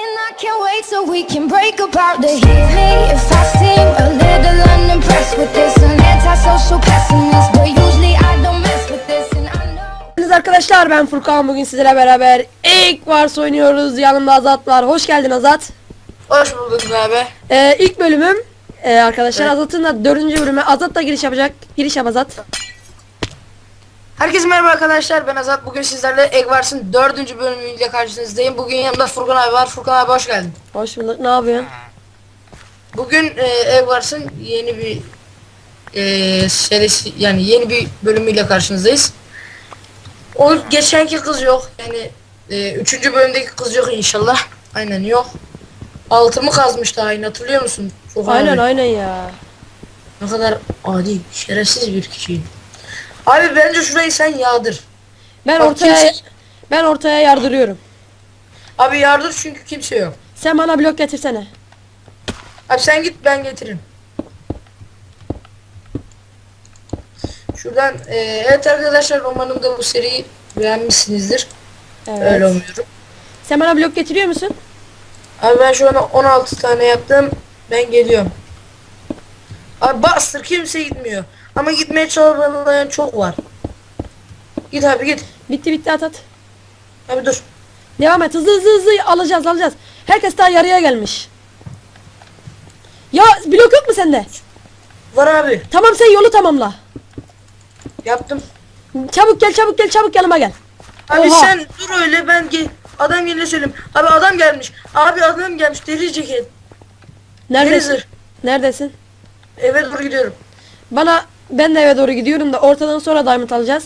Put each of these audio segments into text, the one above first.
And I can't wait till we can break apart to hit me if I seem a little unimpressed with this. An antisocial pessimist, but usually I don't mess with this, and I know. Arkadaşlar ben Furkan bugün sizlerle beraber ilk Vars oynuyoruz yanımda Azat var hoş geldin Azat Hoş bulduk abi. ee, ilk bölümüm ee, arkadaşlar Evet. Azat'ın da dördüncü bölümü Azat da giriş yapacak giriş yap Azat Herkese merhaba arkadaşlar. Ben Azat. Bugün sizlerle Eggwars'ın dördüncü bölümüyle karşınızdayım. Bugün yanımda Furkan abi var. Furkan abi hoş geldin. hoş bulduk ne yapıyorsun Bugün e, Eggwars'ın yeni bir e, serisi yani yeni bir bölümüyle karşınızdayız. O geçenki kız yok. Yani e, üçüncü bölümdeki kız yok inşallah. Aynen yok. Altımı kazmıştı aynı hatırlıyor musun? Furkan aynen aynen ya Ne kadar adi, şerefsiz bir kişiyim. Abi bence şurayı sen yağdır. ben Bak, ortaya kimse- ben ortaya yardırıyorum Abi yardır çünkü kimse yok. sen bana blok getirsene Abi sen git ben getiririm. Şuradan e, evet arkadaşlar umarım da bu seriyi beğenmişsinizdir. evet Öyle umuyorum. sen bana blok getiriyor musun Abi ben şu an 16 tane yaptım. Ben geliyorum. Abi bastır kimse gitmiyor. Ama gitmeye çalışan çok var. Git abi git. bitti bitti at at Abi dur. devam et hızlı hızlı hızlı alacağız alacağız herkes daha yarıya gelmiş ya blok yok mu sende Var abi. tamam sen yolu tamamla Yaptım. Çabuk gel çabuk gel çabuk yanıma gel. Abi Oha. sen dur öyle ben ge adam gelince söyleyeyim. Abi adam gelmiş. Abi adam gelmiş. Deri ceket. Neredesin? Deniz. Neredesin? Eve doğru gidiyorum. Bana ben de eve doğru gidiyorum da ortadan sonra diamond alacağız.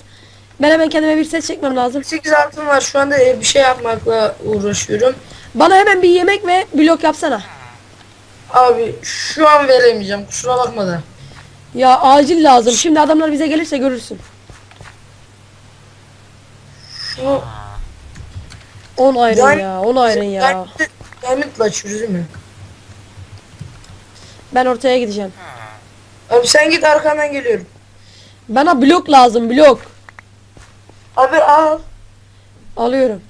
Ben hemen kendime bir set çekmem lazım. 8 altın var. Şu anda e, bir şey yapmakla uğraşıyorum. Bana hemen bir yemek ve blok yapsana. Abi şu an veremeyeceğim. Kusura bakma da. Ya acil lazım. Şimdi adamlar bize gelirse görürsün. Şu 10 ayrın Yani- ya. 10 ayrın ya. Diamond'la değil mi? Ben ortaya gideceğim. Abi sen git arkandan geliyorum. Bana blok lazım blok. Abi al. Alıyorum.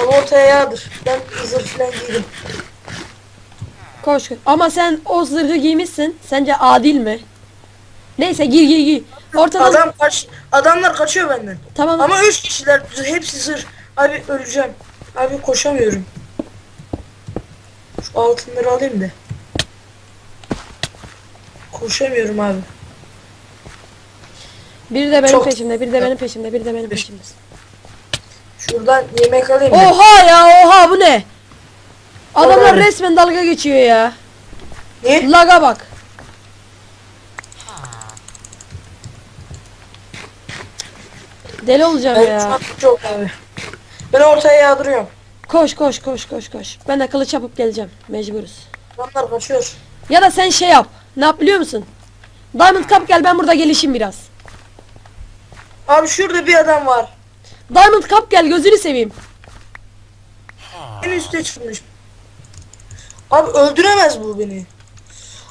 Al ortaya yağdır. Ben zırh falan giydim. Koş. Ama sen o zırhı giymişsin. Sence adil mi? Neyse giy giy giy. Ortadan Adam kaç adamlar kaçıyor benden. tamam. Ama 3 kişiler hepsi zırh. Abi öleceğim. Abi koşamıyorum. Şu altınları alayım da. Koşamıyorum abi. Bir de benim Çok- peşimde, bir de benim peşimde, bir de benim peşimde. Şuradan yemek alayım da. Oha ya oha bu ne? Adamlar Oha. resmen dalga geçiyor ya. Niye? Laga bak. Deli olacağım Ben ya. çok abi. Ben ortaya yağdırıyorum. Koş koş koş koş koş. Ben de kılıç yapıp geleceğim. Mecburuz. Adamlar kaçıyor. Ya da sen şey yap. Ne yap biliyor musun? Diamond Cup gel ben burada gelişim biraz. Abi şurada bir adam var. Diamond Cup gel gözünü seveyim. En üstte çıkmış. Abi öldüremez bu beni.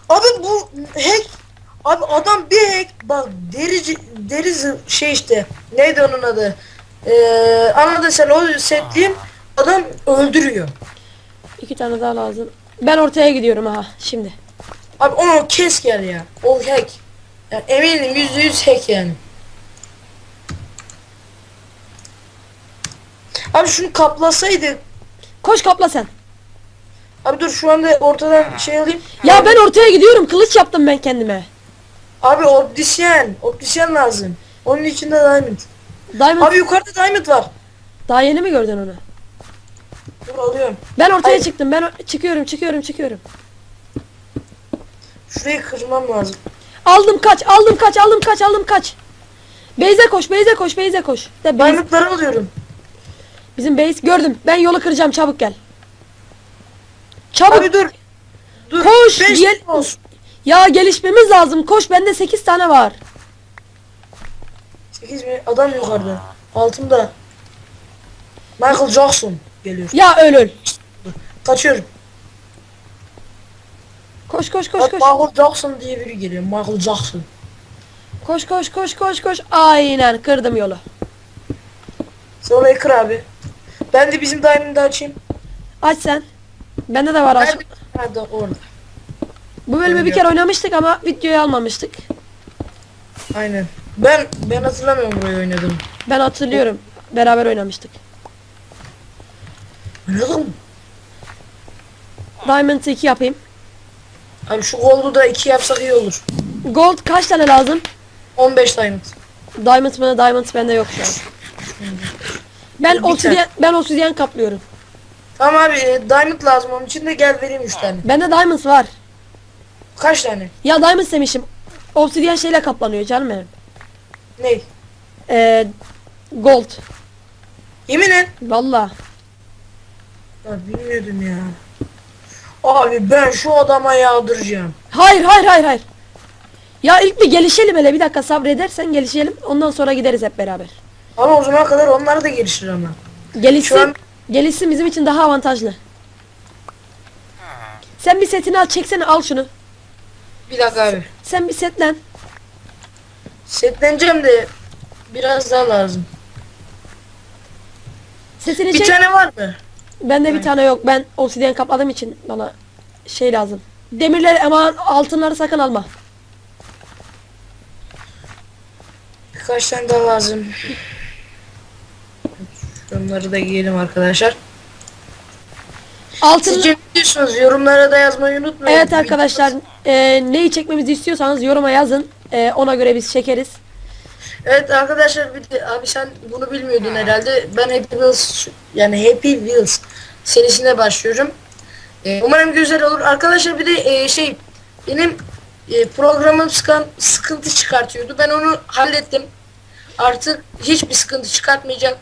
Abi bu hack. Abi adam bir hack. Bak derici deri zı- şey işte. Neydi onun adı? Ee, anladın sen o setliyim. Adam öldürüyor. İki tane daha lazım. Ben ortaya gidiyorum ha şimdi. Abi onu kes gel ya. O hack. Yani eminim yüzde yüz hack yani. Abi şunu kaplasaydı. Koş kapla sen. Abi dur şu anda ortadan şey alayım. Ya ben ortaya gidiyorum. Kılıç yaptım ben kendime. Abi optisyen. Optisyen lazım. Onun içinde diamond. Diamond Abi yukarıda diamond var. daha yeni mi gördün onu? Dur alıyorum. Ben ortaya Ay. çıktım. Ben çıkıyorum, çıkıyorum, çıkıyorum. Şurayı kırmam lazım. Aldım kaç, aldım kaç, aldım kaç, aldım kaç. Beyze koş, Beyze koş, Beyze koş. De Beyze- Diamondları alıyorum. bizim Beyz gördüm. Ben yolu kıracağım, çabuk gel. Çabuk. Abi dur. Dur. Koş, gel-. Ya gelişmemiz lazım. Koş, bende 8 tane var. 8 mi? Adam yukarıda. Altımda. Michael Jackson geliyor. Ya öl öl. Kaçıyorum. Koş koş koş Bak koş. Michael Jackson diye biri geliyor. Michael Jackson. Koş koş koş koş koş. Aynen kırdım yolu. Sonra kır abi. Ben de bizim diamond'ı açayım. Aç sen. Bende de var aç. Nerede? Nerede? Orada. Bu bölümü bir kere oynamıştık ama videoyu almamıştık. Aynen. Ben ben hatırlamıyorum burayı oynadım. Ben hatırlıyorum. Beraber oynamıştık. Oynadım. Diamond 2 yapayım. Abi şu gold'u da iki yapsak iyi olur. Gold kaç tane lazım? 15 diamond. Diamond mı? Diamond bende yok şu an. Ben Bir obsidyen ben obsidyen kaplıyorum. Tamam abi e, diamond lazım onun için de gel vereyim 3 tane. Bende diamond var. Kaç tane? Ya diamond demişim. Obsidyen şeyle kaplanıyor canım benim. Ne? Ee, gold. Yemin et. Valla. Ya bilmiyordum ya. Abi ben şu adama yağdıracağım. Hayır hayır hayır hayır. Ya ilk bir gelişelim hele bir dakika sabredersen gelişelim. Ondan sonra gideriz hep beraber. Ama o zamana kadar onlar da gelişir ama. Gelişsin. An- Gelişsin bizim için daha avantajlı. Sen bir setini al çeksene al şunu. Bir dakika abi. Sen bir setlen. Setleneceğim de biraz daha lazım. Setini Bir çek. tane var mı? Bende bir tane yok. Ben obsidyen kapladığım için bana şey lazım. Demirleri ama altınları sakın alma. Birkaç tane daha lazım. Şunları da giyelim arkadaşlar. Altın Sizce ne diyorsunuz? Yorumlara da yazmayı unutmayın. Evet arkadaşlar e, neyi çekmemizi istiyorsanız yoruma yazın. E, ona göre biz çekeriz. Evet arkadaşlar bir de, abi sen bunu bilmiyordun herhalde. Ben Happy Wheels yani Happy Wheels serisine başlıyorum. Ee, umarım güzel olur. Arkadaşlar bir de e, şey benim e, programım sıkan, sıkıntı çıkartıyordu. Ben onu hallettim. Artık hiçbir sıkıntı çıkartmayacak.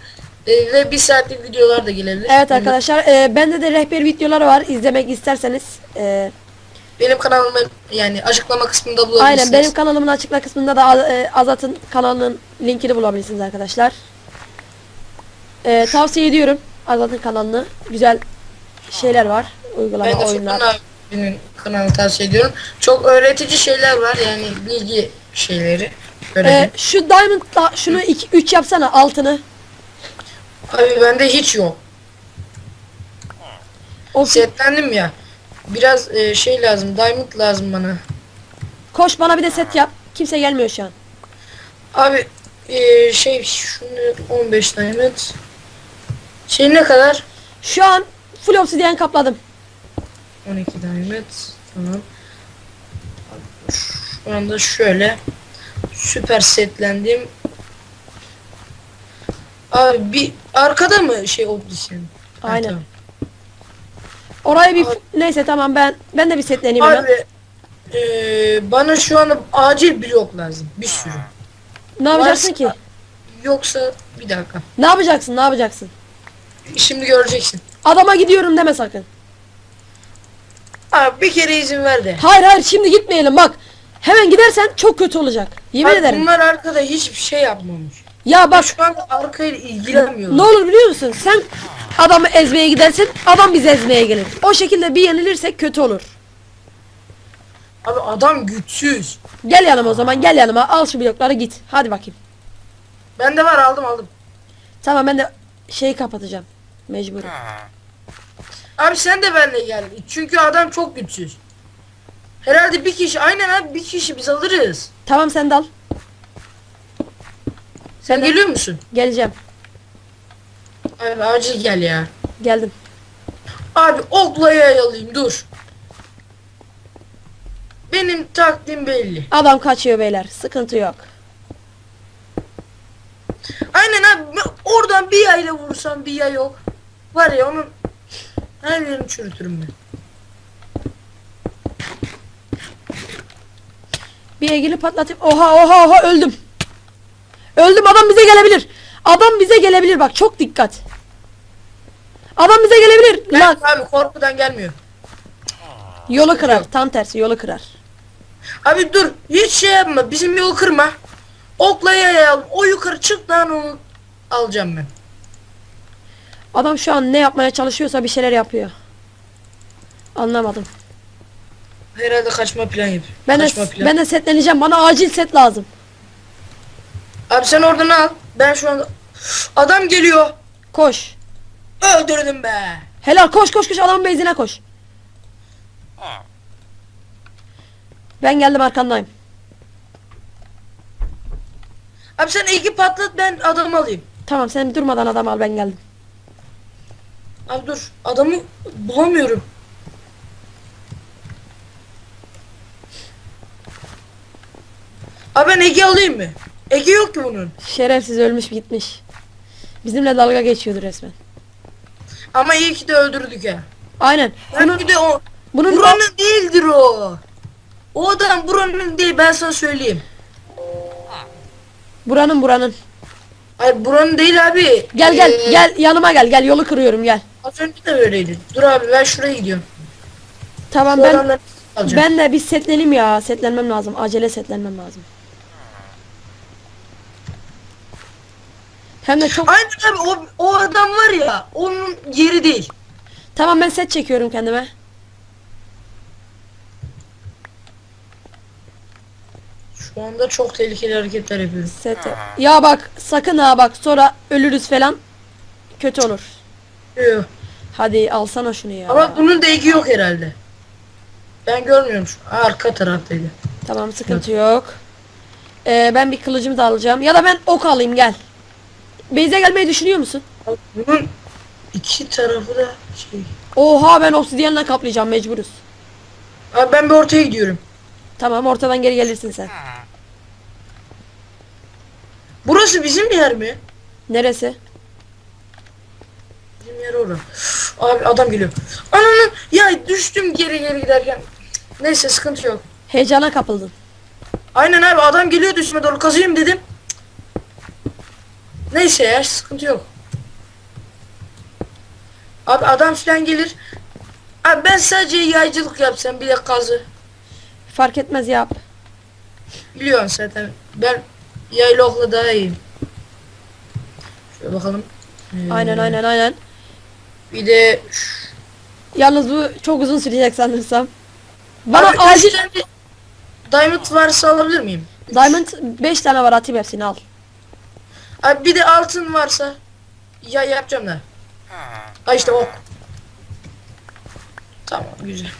E, ve bir saatlik videolar da gelebilir. Evet arkadaşlar e, bende de rehber videoları var. İzlemek isterseniz. E, Benim kanalımın yani açıklama kısmında bulabilirsiniz. aynen benim kanalımın açıkla kısmında da e, Azat'ın kanalının linkini bulabilirsiniz arkadaşlar. E, tavsiye ediyorum Azat'ın kanalını. Güzel şeyler var. Uygulama Ben de oyunlar. Abinin kanalını tavsiye ediyorum. Çok öğretici şeyler var yani bilgi şeyleri. E, şu diamond da şunu 2 3 yapsana altını. Abi bende hiç yok. O Setlendim ya. Biraz e, şey lazım. Diamond lazım bana. koş bana bir de set yap. Kimse gelmiyor şu an. Abi e, şey şunu 15 diamond. Şey ne kadar? Şu an full obsidyen kapladım. 12 diamond. Tamam. Şu anda şöyle süper setlendim. Abi bir arkada mı şey? Ha, Aynen. tamam. Orayı bir neyse tamam ben ben de bir setleneyim hemen. Abi e, bana şu anda acil blok lazım. Bir sürü. Ne yapacaksın varsa- ki? Yoksa bir dakika. Ne yapacaksın? Ne yapacaksın? Şimdi göreceksin. Adama gidiyorum deme sakın. Abi bir kere izin ver de. Hayır hayır şimdi gitmeyelim bak. Hemen gidersen çok kötü olacak. Yemin Abi ederim. bunlar arkada hiçbir şey yapmamış. Ya Bak şu anda arkayla ilgilenmiyorlar. ne olur biliyor musun? Sen adamı ezmeye gidersin, adam bizi ezmeye gelir. O şekilde bir yenilirsek kötü olur. Abi adam güçsüz. Gel yanıma o zaman gel yanıma al şu blokları git. Hadi bakayım. Bende var aldım aldım. Tamam ben de şeyi kapatacağım. Mecbur. Abi sen de benimle gel. Çünkü adam çok güçsüz. Herhalde bir kişi aynen abi bir kişi biz alırız. Tamam sen de al. Sen geliyor musun? Geleceğim. Abi acil gel ya. Geldim. Abi okla yayalayayım dur. Benim takdim belli. Adam kaçıyor beyler. Sıkıntı yok. Aynen abi oradan bir yayla vursam bir yay yok. Var ya onun her yerini çürütürüm ben. Bir egili patlatayım. Oha oha oha öldüm. Öldüm adam bize gelebilir. Adam bize gelebilir bak çok dikkat. Adam bize gelebilir. Ben Lan abi korkudan gelmiyor. yolu kırar. Tam tersi yolu kırar. Abi dur hiç şey yapma bizim yolu kırma. Okla yayalım o yukarı çık lan onu alacağım ben. Adam şu an ne yapmaya çalışıyorsa bir şeyler yapıyor. Anlamadım. Herhalde kaçma plan yapıyor. Ben de, kaçma plan. ben de setleneceğim. Bana acil set lazım. Abi sen oradan al. Ben şu anda... Adam geliyor. Koş. Öldürdüm be. Helal koş koş koş adamın benzine koş. Ben geldim arkandayım. Abi sen iki patlat ben adamı alayım. Tamam sen durmadan adam al ben geldim. Abi dur adamı bulamıyorum. Abi ben Ege alayım mı? Ege yok ki bunun. Şerefsiz ölmüş gitmiş. Bizimle dalga geçiyordu resmen. Ama iyi ki de öldürdük ya. Aynen. Ben Bunun bir de o bunun buranın değildir o. O adam buranın değil ben sana söyleyeyim. buranın buranın. Hayır buranın değil abi. Gel gel Ee, gel yanıma gel gel yolu kırıyorum gel. Az önce de öyleydi. Dur abi ben şuraya gidiyorum. Tamam ben alacağım. ben de bir setlenim ya. Setlenmem lazım. Acele setlenmem lazım. Hem de çok Aynen abi o, o adam var ya onun yeri değil. Tamam ben set çekiyorum kendime. Şu anda çok tehlikeli hareketler yapıyorum. Set. Ya bak sakın ha bak sonra ölürüz falan. Kötü olur. Yok. Hadi alsana şunu ya. Ama bunun da egi yok herhalde. Ben görmüyorum şu arka taraftaydı. Tamam sıkıntı yok. Ee, ben bir kılıcımı da alacağım. Ya da ben ok alayım gel. Beyze gelmeyi düşünüyor musun? Bunun iki tarafı da şey. Oha ben obsidyenle kaplayacağım mecburuz. Abi ben bir ortaya gidiyorum. Tamam ortadan geri gelirsin sen. Burası bizim yer mi? Neresi? Bizim yer orası. Abi adam geliyor. Ananın ya düştüm geri geri giderken. Neyse sıkıntı yok. Heyecana kapıldın. Aynen abi adam geliyor üstüme doğru kazıyım dedim. Neyse ya sıkıntı yok. Abi adam falan gelir. Abi ben sadece yaycılık yapsam bir de kazı. Fark etmez yap. Biliyorsun zaten. Ben yaylı okla daha iyiyim. Şöyle bakalım. Ee, Aynen aynen aynen. Bir de Yalnız bu çok uzun sürecek sanırsam. Bana Abi, acil tane Diamond varsa alabilir miyim? Diamond 5 tane var atayım hepsini al. Abi bir de altın varsa ya yapacağım da. Ha işte ok. Tamam güzel.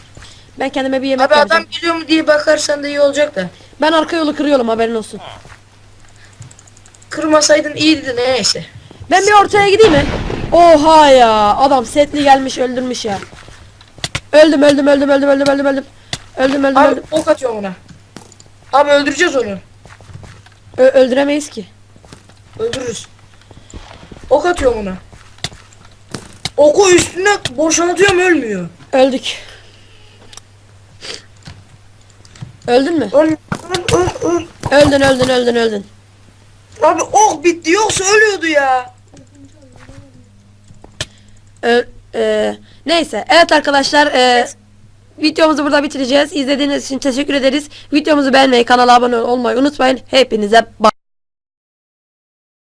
Ben kendime bir yemek Abi yapacağım. adam geliyor mu diye bakarsan da iyi olacak da. Ben arka yolu kırıyorum haberin olsun. Kırmasaydın iyiydi neyse. Ben bir ortaya gideyim mi? Oha ya adam setli gelmiş öldürmüş ya. Öldüm öldüm öldüm öldüm öldüm öldüm öldüm. Öldüm öldüm Abi öldüm. ok atıyorum ona. Abi öldüreceğiz onu. Ö- öldüremeyiz ki. Öldürürüz. Ok atıyorum ona. Oku üstüne boşaltıyorum ölmüyor. Öldük. Öldün mü? Öl, öl, öl, öl. Öldün öldün öldün öldün. Abi ok bitti yoksa ölüyordu ya. Ö- e, neyse evet arkadaşlar e, videomuzu burada bitireceğiz. İzlediğiniz için teşekkür ederiz. Videomuzu beğenmeyi kanala abone olmayı unutmayın. Hepinize bay.